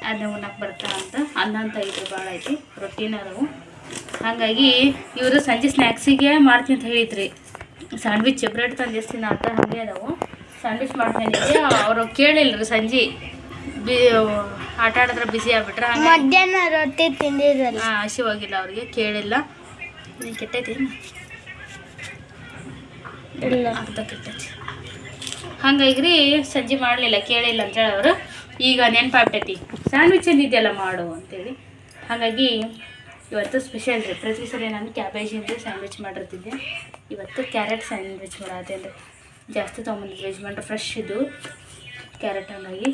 ಅದನ್ನ ಉಣ್ಣಕ್ಕೆ ಬರ್ತಾ ಅಂತ. ಅನ್ನ ಅಂತ ಇದ್ರು ಭಾಳ ಐತಿ. ರೊಟ್ಟಿನ ಅದಾವು. ಹಾಗಾಗಿ ಇವರು ಸಂಜೆ ಸ್ನ್ಯಾಕ್ಸಿಗೆ ಮಾಡ್ತೀನಿ ಅಂತ ಹೇಳಿದ್ರಿ. ಸ್ಯಾಂಡ್ವಿಚ್ ಬ್ರೆಡ್ ತಂದಿಸ್ತೀನಿ ಅಂತ ಹಂಗೆ ಅದಾವು. ಸ್ಯಾಂಡ್ವಿಚ್ ಮಾಡ್ತೀನಿ ಅವರು ಕೇಳಿಲ್ರಿ ಸಂಜೆ. ಬಿ ಆಟ ಆಡಿದ್ರೆ ಬಿಸಿ ಆಗ್ಬಿಟ್ರೆ. ಮಧ್ಯಾಹ್ನ ರೊಟ್ಟಿ ತಿಂದಿದ್ರಲ್ಲ. ಹಾಂ ಹಸಿವಾಗಿಲ್ಲ ಅವ್ರಿಗೆ ಕೇಳಿಲ್ಲ. ನೀನು ಕೆಟ್ಟೈತಿ ಇಲ್ಲ. ಹಂಗಾಗಿ ರೀ ಸಜ್ಜಿ ಮಾಡಲಿಲ್ಲ, ಕೇಳಿಲ್ಲ ಅಂತೇಳಿ ಅವರು ಈಗ ನೆನಪಾಗ್ತೈತಿ ಸ್ಯಾಂಡ್ವಿಚ್ ಏನಿದೆಯಲ್ಲ ಮಾಡು ಅಂತೇಳಿ. ಹಾಗಾಗಿ ಇವತ್ತು ಸ್ಪೆಷಲ್ ರೀ. ಪ್ರತಿ ಸಲ ನಾನು ಕ್ಯಾಬೇಜಿಂದ ಸ್ಯಾಂಡ್ವಿಚ್ ಮಾಡಿರ್ತಿದ್ದೆ. ಇವತ್ತು ಕ್ಯಾರೆಟ್ ಸ್ಯಾಂಡ್ವಿಚ್ ಮಾಡತ್ತೆ ರೀ ಜಾಸ್ತಿ ತೊಗೊಂಬಂದಿದ್ದು ಯಜಮಾನ್ರು ಫ್ರೆಶ್ ಇದು. ಕ್ಯಾರೆಟ್ ಹಂಗಾಗಿ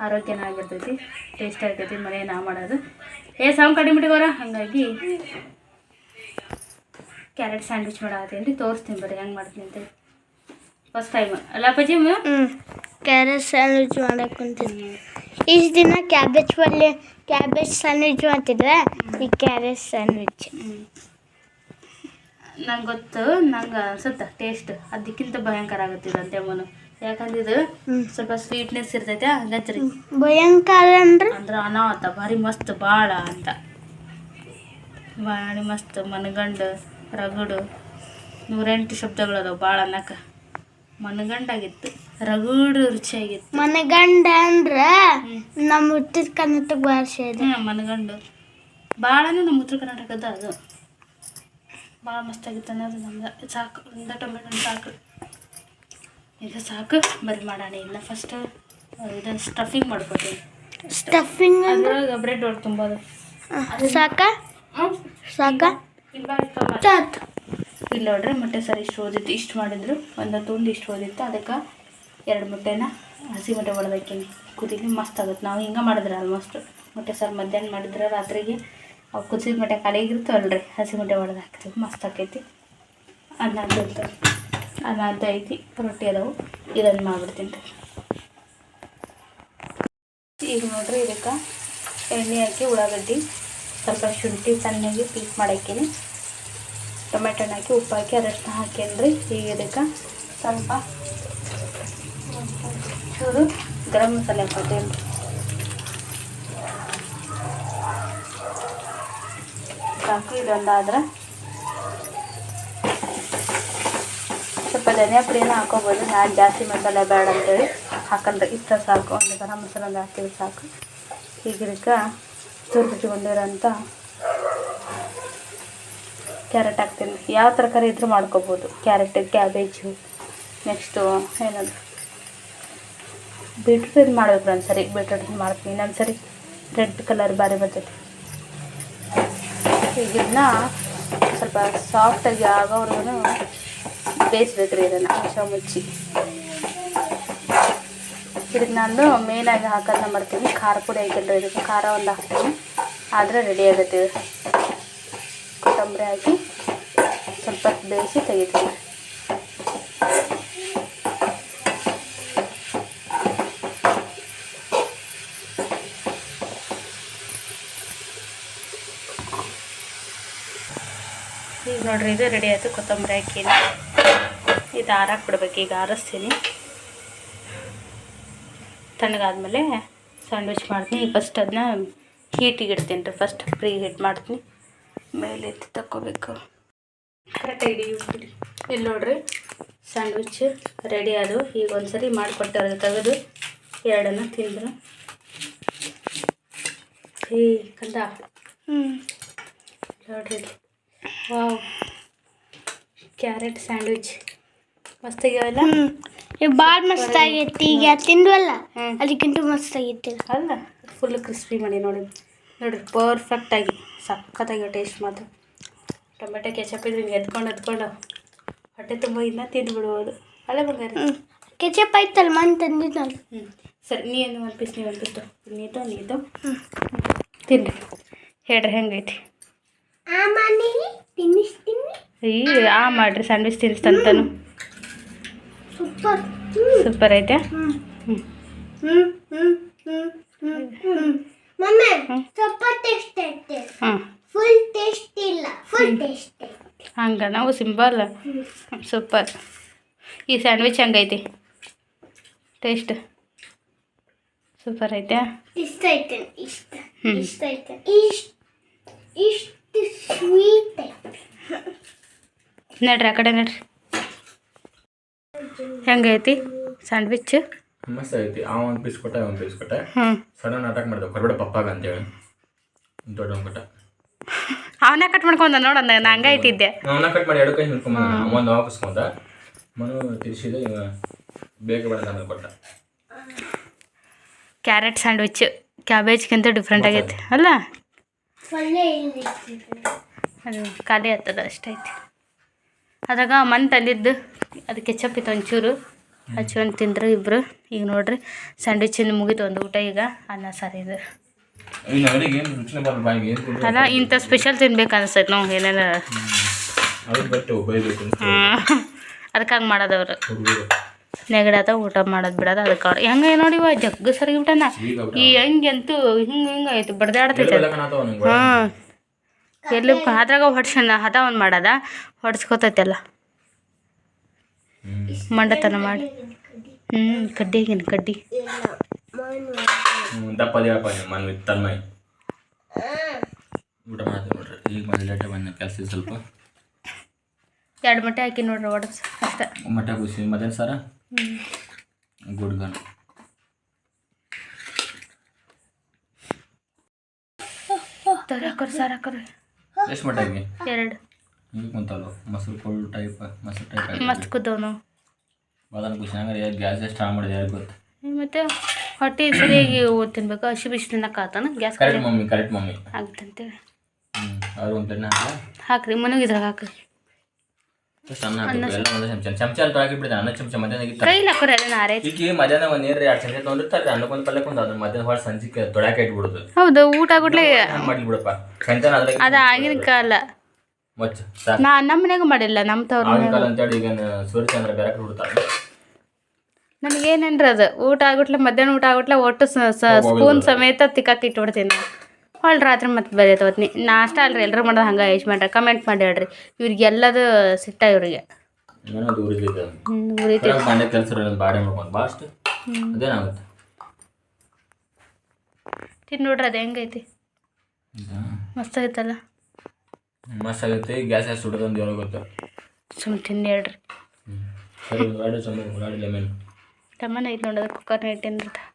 ಆರೋಗ್ಯನ ಆಗಿರ್ತೈತಿ ಟೇಸ್ಟ್ ಆಗ್ತೈತಿ ಮನೆ ನಾ ಮಾಡೋದು. ಏ, ಸಾಂಗ್ ಕಡಿಮೆ ಬಿಟ್ಟಿಗೋರ ಹಾಗಾಗಿ ಕ್ಯಾರೆಟ್ ಸ್ಯಾಂಡ್ವಿಚ್ ಮಾಡತ್ತೀನಿ ರೀ ತೋರಿಸ್ತೀನಿ ಬರ್ರಿ ಹೆಂಗೆ ಮಾಡ್ತೀನಿ ಅಂತ ಫಸ್ಟ್ ಟೈಮ್ ಅಲ್ಲ ಅಪ್ಪಾಜಿ ಹ್ಞೂ ಕ್ಯಾರೆಟ್ ಸ್ಯಾಂಡ್ವಿಚ್ ಮಾಡಕ್ಕೆ ಕುಂತೀನಿ. ಇಷ್ಟು ದಿನ ಕ್ಯಾಬೇಜ್ ಪಲ್ಯ ಕ್ಯಾಬೇಜ್ ಸ್ಯಾಂಡ್ವಿಚ್ ಮಾಡ್ತಿದ್ರೆ? ಈ ಕ್ಯಾರೆಟ್ ಸ್ಯಾಂಡ್ವಿಚ್. ನಂಗೆ ಗೊತ್ತು ನಂಗೆ ಅನ್ಸುತ್ತೆ ಟೇಸ್ಟ್ ಅದಕ್ಕಿಂತ ಭಯಂಕರ ಆಗುತ್ತಿದೆ ಅಂತೆ ಮನು ಯಾಕಂದ್ರೆ ಇದು ಸ್ವಲ್ಪ ಸ್ವೀಟ್ನೆಸ್ ಇರ್ತೈತೆ ಹಂಗತ್ರಿ. ಭಯಂಕರ ಅಂದ್ರೆ? ಅಂದ್ರೆ ಅನಾಹುತ ಭಾರಿ ಮಸ್ತ್ ಭಾಳ ಅಂತ. ಭಾರಿ ಮಸ್ತ್ ಮನಗಂಡು ರಗಡು. ನೂರೆಂಟು ಶಬ್ದಗಳದಾವ ಭಾಳ ಅನ್ನಕ. ಮನಗಂಡಾಗಿತ್ತು. ರಗಡು ರುಚಿಯಾಗಿತ್ತು. ಮನಗಂಡ ಅಂದ್ರೆ ನಮ್ಮ ಉತ್ತರ ಕರ್ನಾಟಕ ಭಾಷೆ ಇದೆ ಹ್ಞೂ ಮನಗಂಡು. ಭಾಳನೇ ನಮ್ಮ ಉತ್ತರ ಕರ್ನಾಟಕದ ಅದು. ಭಾಳ ಮಸ್ತಾಗಿತ್ತು ಅನ್ನೋದು ನಮ್ದು. ಸಾಕು ಒಂದ ಟೊಮೆಟೊ ಸಾಕು. ಈಗ ಸಾಕು ಬರೀ ಮಾಡೋಣ. ಇಲ್ಲ ಫಸ್ಟ್ ಇದನ್ನು ಸ್ಟಫಿಂಗ್ ಮಾಡ್ಕೊತೀನಿ ಸ್ಟಫಿಂಗ್ ಅಂದ್ರೆ? ಬ್ರೆಡ್ ಒಳಗೆ ತುಂಬೋದು. ಸಾಕ? ಸಾಕ? ಇಲ್ಲ ಇಲ್ಲಿ ನೋಡ್ರಿ ಮೊಟ್ಟೆ ಸರಿ ಇಷ್ಟು ಓದಿತ್ತು ಇಷ್ಟು ಮಾಡಿದ್ರು. ಒಂದು ತುಂಡು ಇಷ್ಟು ಓದಿತ್ತು. ಅದಕ್ಕೆ ಎರಡು ಮೊಟ್ಟೆನ ಹಸಿ ಮೊಟ್ಟೆ ಹೊಡೆದಾಕಿನಿ ಕುದಿಲಿ ಮಸ್ತ್ ಆಗುತ್ತೆ. ನಾವು ಹಿಂಗೆ ಮಾಡಿದ್ರೆ ಆಲ್ಮೋಸ್ಟ್ ಮೊಟ್ಟೆ ಸಾರು ಮಧ್ಯಾಹ್ನ ಮಾಡಿದ್ರೆ ರಾತ್ರಿಗೆ ಅವು ಕುದಿಸಿದ ಮೊಟ್ಟೆ ಖಾಲಿಯಾಗಿರ್ತಾವಲ್ರಿ ಹಸಿ ಮೊಟ್ಟೆ ಒಡೆದು ಹಾಕ್ತೀವಿ ಮಸ್ತ್ ಆಕೈತಿ. ಅನ್ನ ಅನ್ನದ್ದು ಅನ್ನ ಐತಿ. ರೊಟ್ಟಿ ಅದಾವು. ಇದನ್ನು ಮಾಡ್ಬಿಡ್ತೀನಿ ರೀ. ಈಗ ನೋಡ್ರಿ ಇದಕ್ಕೆ ಎಣ್ಣೆ ಹಾಕಿ ಉಳ್ಳಾಗಡ್ಡಿ ಸ್ವಲ್ಪ ಶುಂಠಿ ಸಣ್ಣಗೆ ಪೀಕ್ ಮಾಡಾಕೀನಿ ಟೊಮೆಟೊನ ಹಾಕಿ ಉಪ್ಪು ಹಾಕಿ ಅರಶಿನ ಹಾಕೇನ್ರಿ ಈಗ ಇದಕ್ಕೆ ಸ್ವಲ್ಪ ಚೂರು ಗರಂ ಮಸಾಲೆ ಹಾಕೋತೇನೆ ಸಾಕು, ಇದೊಂದಾದ್ರೆ. ಸ್ವಲ್ಪ ಧನಿಯಾ ಪುಡಿನ ಹಾಕೋಬೋದು. ನಾನು ಜಾಸ್ತಿ ಮಸಾಲೆ ಬೇಡ ಅಂತೇಳಿ ಹಾಕಂದ್ರೆ ಇಷ್ಟ ಸಾಕು. ಒಂದು ಗರಂ ಮಸಾಲೆ ಒಂದು ಹಾಕಿದ್ರೆ ಸಾಕು. ಈಗ ತುರ್ಬಿಟ್ಕೊಂಡಿರೋಂಥ ಕ್ಯಾರೆಟ್ ಹಾಕ್ತೀನಿ. ಯಾವ ತರಕಾರಿ ಇದ್ರೂ ಮಾಡ್ಕೋಬೋದು. ಕ್ಯಾರೆಟ್, ಕ್ಯಾಬೇಜು, ನೆಕ್ಸ್ಟು ಏನದು? ಬೀಟ್ರೂಟ್ ಮಾಡಬೇಕು ಒಂದು ಸರಿ? ಬೀಟ್ರೂಟ್ ಮಾಡ್ತೀನಿ? ಇನ್ನೊಂದು ಸರಿ ರೆಡ್ ಕಲರ್ ಬಾರಿ ಬರ್ತೈತಿ. ಇದನ್ನ ಸ್ವಲ್ಪ ಸಾಫ್ಟಾಗಿ ಆಗೋವರೆಗೂ ಬೇಯಿಸ್ಬೇಕ್ರಿ ಇದನ್ನು. ವಿಷ ಮುಚ್ಚಿ ಇದಕ್ಕೆ ನಾನು ಮೇನಾಗಿ ಹಾಕೋದನ್ನ ಮಾಡ್ತೀನಿ. ಖಾರ ಪುಡಿ ಹಾಕಿಲ್ಲ ಇದಕ್ಕೆ ಖಾರ ಒಂದು ಹಾಕ್ತೀನಿ ಆದರೆ ರೆಡಿ ಆಗುತ್ತೆ ಕೊತ್ತಂಬರಿ ಹಾಕಿ ಸ್ವಲ್ಪ ಬೇಯಿಸಿ ತೆಗಿತೀನಿ. ಈಗ ನೋಡ್ರಿ, ಇದು ರೆಡಿ ಆಯಿತು. ಕೊತ್ತಂಬರಿ ಹಾಕಿ ಇದು ಆರಾಕ್ ಬಿಡ್ಬೇಕು ಈಗ ಆರಿಸ್ತೀನಿ. ತಣ್ಣಗಾದ್ಮೇಲೆ ಸ್ಯಾಂಡ್ವಿಚ್ ಮಾಡ್ತೀನಿ. ಫಸ್ಟ್ ಅದನ್ನ ಹೀಟಿಗೆ ಇಡ್ತೀನಿ ರೀ. ಫಸ್ಟ್ ಪ್ರೀ ಹೀಟ್ ಮಾಡ್ತೀನಿ. ಮೇಲೆ ಎತ್ತಿ ತಕ್ಕೋಬೇಕು. ಕರೆಕ್ಟಾಗಿ ಇಡಿ ಇಲ್ಲಿ ನೋಡ್ರಿ ಸ್ಯಾಂಡ್ವಿಚ್ ರೆಡಿ ಆದವು ಈಗ ಒಂದ್ಸರಿ ಮಾಡಿಕೊಟ್ಟಾರ ತೆಗೆದು. ಎರಡನ್ನು ತಿಂದ್ರು. ಹೇ ಕಂದ. ಹ್ಞೂ ನೋಡ್ರಿ. ವಾವ್. ಕ್ಯಾರೆಟ್ ಸ್ಯಾಂಡ್ವಿಚ್ ಮಸ್ತಾಗ್ಯಾವಲ್ಲ ಭಾಳ ಮಸ್ತ್ ಆಗೈತಿ ಈಗ ತಿಂದ್ವಲ್ಲ. ಅದಕ್ಕಿಂತ ಮಸ್ತ್ ಆಗೈತಿ. ಅಲ್ಲ ಫುಲ್ ಕ್ರಿಸ್ಪಿ ಮಾಡಿ ನೋಡಿ. ನೋಡ್ರಿ ಪರ್ಫೆಕ್ಟಾಗಿ ಸಖತ್ತಾಗಿ ಟೇಸ್ಟ್ ಮಾತ್ರ. ಟೊಮೆಟೊ ಕೆಚಪ್ ಇದ್ರೆ ಹಿಂಗೆ ಎತ್ಕೊಂಡು ಎದ್ಕೊಂಡು ಹೊಟ್ಟೆ ತುಂಬ ಇನ್ನೂ ತಿಂದ್ಬಿಡ್ಬೋದು. ಅಲ್ಲ ಬಂಗಾರ? ಹ್ಞೂ ಕೆಚಪ್ ಆಯ್ತಲ್ಲ ಮನ್ ತಂದಿದ್ನಲ್ಲ ಹ್ಞೂ ಸರಿ ನೀನು ಒಂದು ಪೀಸ್ ನೀವು ಒಂದು ಪೀಸ್ ನೀತು ನೀತು ತಿನ್ರಿ. ಹೇಳ್ರಿ ಹೆಂಗೈತಿ? ಆ ಮಾಡ್ರಿ ಸ್ಯಾಂಡ್ವಿಚ್ ತಿನ್ನಿಸ್ತಂತಾನು ಸೂಪರ್ ಸೂಪರ್ ಐತೆ? ಮಮ್ಮಿ. ಸ್ವಲ್ಪ ಟೇಸ್ಟ್ ಐತೆ. ಹಾಂ ಫುಲ್ ಟೇಸ್ಟ್ ಇಲ್ಲ. ಫುಲ್ ಟೇಸ್ಟ್ ಹಂಗ ಹಂಗೆ ನಾವು ಸಿಂಬಲ್ ಸೂಪರ್ ಈ ಸ್ಯಾಂಡ್ವಿಚ್ ಹಂಗೈತಿ ಟೇಸ್ಟ್ ಸೂಪರ್ ಐತೆ? ಇಷ್ಟ ಐತೆ ಇಷ್ಟ ಇಷ್ಟ ಐತೆ. ಇಷ್ಟ ಇಷ್ಟು ಸ್ವೀಟ್ ಐತೆ. ನಡ್ರಿ ಆ ಕಡೆ ನಡ್ರಿ. ಹೆಂಗೈತಿ? ಸ್ಯಾಂಡ್ವಿಚ್ ಮಸ್ತ್ ಐತಿ ಆ ಒಂದು ಪೀಸ್ ಕೊಟ್ಟೆ ಒಂದು ಪೀಸ್ ಕೊಟ್ಟೆ. ಸಡನ್ ಅಟ್ಯಾಕ್ ಮಾಡಿದೆ ಕೊರಬೇಡ ಪಪ್ಪಾಗ ಅಂತೇಳಿ. ದೊಡ್ಡ ಕೊಟ್ಟ. ಅವನೇ ಕಟ್ ಮಾಡ್ಕೊಂಡ ನೋಡ ನಾನು ಹಂಗ ಇಟ್ಟಿದ್ದೆ. ಅವನ ಕಟ್ ಮಾಡಿ ಎರಡು ಕೈ ಹಿಡ್ಕೊಂಬ ಒಂದು ವಾಪಸ್ಕೊಂಡ ಮನು ತಿರ್ಸಿದ ಇವ ಬೇಗ ಬೇಡ ಆಮೇಲೆ ಕೊಟ್ಟ. ಕ್ಯಾರೆಟ್ ಸ್ಯಾಂಡ್ವಿಚ್ ಕ್ಯಾಬೇಜ್ಗಿಂತ ಡಿಫ್ರೆಂಟ್ ಆಗೈತಿ. ಅಲ್ಲ? ಒಳ್ಳೆ ಅದು ಖಾಲಿ ಆಗ್ತದ ಅಷ್ಟೈತಿ ಅದ್ರಾಗ ಮಂತ್ ತಂದಿದ್ದು ಅದು ಕೆಚಪ್ ಇತ್ತು ಒಂಚೂರು. ಹಚ್ಕೊಂಡು ತಿಂದ್ರು ಇಬ್ರು. ಈಗ ನೋಡ್ರಿ ಸ್ಯಾಂಡ್ವಿಚಿಂದ ಮುಗಿತು ಒಂದು ಊಟ ಈಗ. ಅನ್ನ ಸಾರು ಇದು. ಇನ್ನು ಅಲ್ಲ ಇಂಥ ಸ್ಪೆಷಲ್ ತಿನ್ಬೇಕು ಅನಿಸ್ತೈತೆ ನಾವು ಏನೇನ? ಅದಕ್ಕೆ ಹಂಗೆ ಮಾಡೋದವ್ರು. ನೆಗಡಾದ ಊಟ ಮಾಡೋದು ಬಿಡೋದು ಅದಕ್ಕೆ ಅವ್ರು. ಹೆಂಗೆ ನೋಡಿವ ಜಗ್ಗು ಸರಿ ಊಟನ ಈ ಹೆಂಗೆ ಅಂತೂ ಹಿಂಗೆ ಹಿಂಗೆ ಆಯ್ತು ಬಡ್ದಾಡ್ತೈತೆ ಹಾಂ ಎಲ್ಲಿ ಅದ್ರಾಗ ಹೊಡ್ಸಣ್ಣ ಹದ ಒಂದು ಮಾಡದ. ಹೊಡ್ಸ್ಕೊತೈತೆಲ್ಲ. ಮಂಡತನ ಮಾಡಿ. ಹ್ಞೂ ಕಡ್ಡಿಗೇನು ಕಡ್ಡಿ. ಹ್ಞೂ ದಪ್ಪ ದೇವಪ್ಪ ಮನ್ ವಿತ್ ತನ್ಮಯ್. ಊಟ ಮಾಡ್ತೀವಿ ನೋಡ್ರಿ. ಈಗ ಬಂದು ಲೇಟಾಗಿ ಬಂದ ಕೆಲಸ ಸ್ವಲ್ಪ. ಎರಡು ಮೊಟ್ಟೆ ಹಾಕಿ ನೋಡ್ರಿ ಒಡಸ್ ಅಷ್ಟೇ. ಮಟ್ಟ ಕುಸಿ ಮತ್ತೆ ಸರ? ಗುಡ್ಗನ್. ತರ ಹಾಕೋರಿ ಸಾರು ಹಾಕೋರಿ ಎಷ್ಟು ಮಟ್ಟಿಗೆ ಎರಡು. ಈಗ ಕುಂತಲ್ಲ ಮೊಸರು ಟೈಪ್ ಮೊಸರು ಟೈಪ್ ಮಸ್ತ್ ಕುದ್ದವನು. ಬಾದಾನ ಖುಷಿ ಹಂಗಾರೆ ಗ್ಯಾಸ್ ಎಷ್ಟು ಆನ್ ಮಾಡಿದೆ ಯಾರು ಗೊತ್ತು? ಮತ್ತೆ ಹೊಟ್ಟೆ ಸರಿಯಾಗಿ ತಿನ್ಬೇಕು? ಹಸಿ ಬಿಸಿ ತಿನ್ನಕ್ಕಾತನ gas correct mummy correct mummy. ಆಗುತ್ತಂತೇಳಿ ಹ್ಞೂ ಅವ್ರು ಒಂದು ಪ್ಲೇಟ್ನ ಹಾಕಿ. ಹಾಕ್ರಿ ಮನೆಗೆ ಇದ್ರಾಗ ಹಾಕ್ರಿ ಚಮಚ. ಅಂತ ಅನ್ನ ಚಮಚ ಮಧ್ಯಾಹ್ನ ಇತ್ತು ಕೈಲಿ ಹಾಕೋರಿ ಅದನ್ನ ಆರೈತಿ ಈಗ ಮಧ್ಯಾಹ್ನ ಒಂದು ನೀರು ಎರಡು ಚಮಚ ತೊಗೊಂಡಿರ್ತಾರೆ ಅನ್ನಕ್ಕೊಂದು ಪಲ್ಯಕ್ಕೊಂದು ಅದ್ರ ಮಧ್ಯಾಹ್ನ ಹೊರ ಸಂಜಿಕೆ ತೊಳ್ಯಾಕೆ ಇಟ್ಬಿಡೋದು. ಹೌದು ಊಟ ಆಗ್ಬಿಟ್ಲೆ ಅದ ಮಾಡ್ಲಿ ಬಿಡಪ್ಪ. ಸಂಜಾನ ಅದ್ರಾಗ ಅದು ಆಗಿನ ಕಾಲ. ನಾ ನಮ್ಮ ಮನೆಗೂ ಮಾಡಿಲ್ಲ ನಮ್ಮ ತವ್ರ ನನಗೇನೇನ್ರಿ ಅದು? ಊಟ ಆಗ್ಬಿಟ್ಲೆ ಮಧ್ಯಾಹ್ನ ಊಟ ಆಗ್ಬಿಟ್ಲೆ ಒಟ್ಟು ಸ್ಪೂನ್ ಸಮೇತ ತಿಕ್ಕಾಕ್ ಇಟ್ಬಿಡ್ತೀನಿ ಹೊಳ್ ರಾತ್ರಿ ಮತ್ತೆ ಬೇರೆ ನಾ ನಾಷ್ಟ ಅಲ್ರಿ ಎಲ್ಲರೂ ಮಾಡೋದು ಹಂಗೆ ಯಶ್ ಮಾಡ್ರಿ ಕಮೆಂಟ್ ಮಾಡಿ ಹೇಳ್ರಿ. ಇವ್ರಿಗೆ ಎಲ್ಲದು ಸಿಟ್ಟ ಇವ್ರಿಗೆ. ತಿಂದು ನೋಡ್ರಿ ಅದು ಹೆಂಗೈತಿ? ಮಸ್ತ್ ಐತಲ್ಲ ಮಸ್ತ್ ಆಗೈತಿ ಗ್ಯಾಸ್ ಎಷ್ಟು ಸುಡೋದಂದು ಏನೋ ಗೊತ್ತು? ಸುಮ್ಮನೆ ತಿಂದು ಹೇಳ್ರಿ. ಸರಿ ಉಳ್ಳಾಗಡ್ಡಿ ಚಂದ ಉಳ್ಳಾಗಡ್ಡಿ ಲೆಮನ್. ಟಮನ್ ಐತೆ ನೋಡೋದು ಕುಕ್ಕರ್ನ ಇಟ್ಟಿನ್ರಿ.